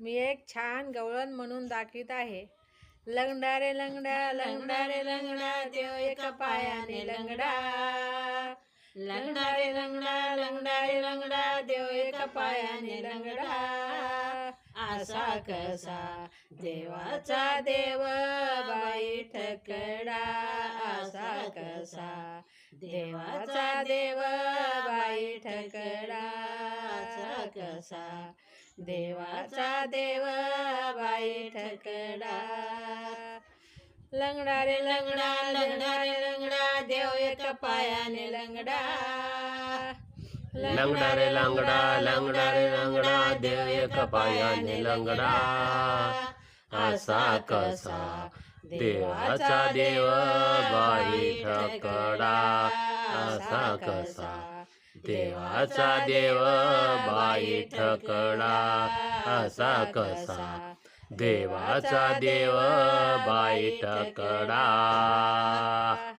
मी एक छान गवळण म्हणून दाखवित आहे. लंगडा रे लंगडा लंगडा रे लंगडा देव एका पायाने लंगडा. लंगडा रे लंगडा लंगडा रे लंगडा देव एका पायाने लंगडा. असा कसा देवाचा देव बाई ठकडा. असा कसा देवाचा देव कसा? देवाचा देव बाई ठकडा लंगडा रे लंगडा लंगडा रे लंगडा देव एका पायाने लंगडा. लंगडा रे लंगडा लंगडा रे लंगडा देव एक पायाने लंगडा. असा कसा? देवाचा देव बाई ठकडा असा कसा? देवाचा देव बाई ठकडा असा कसा? देवाचा देव बाई ठकडा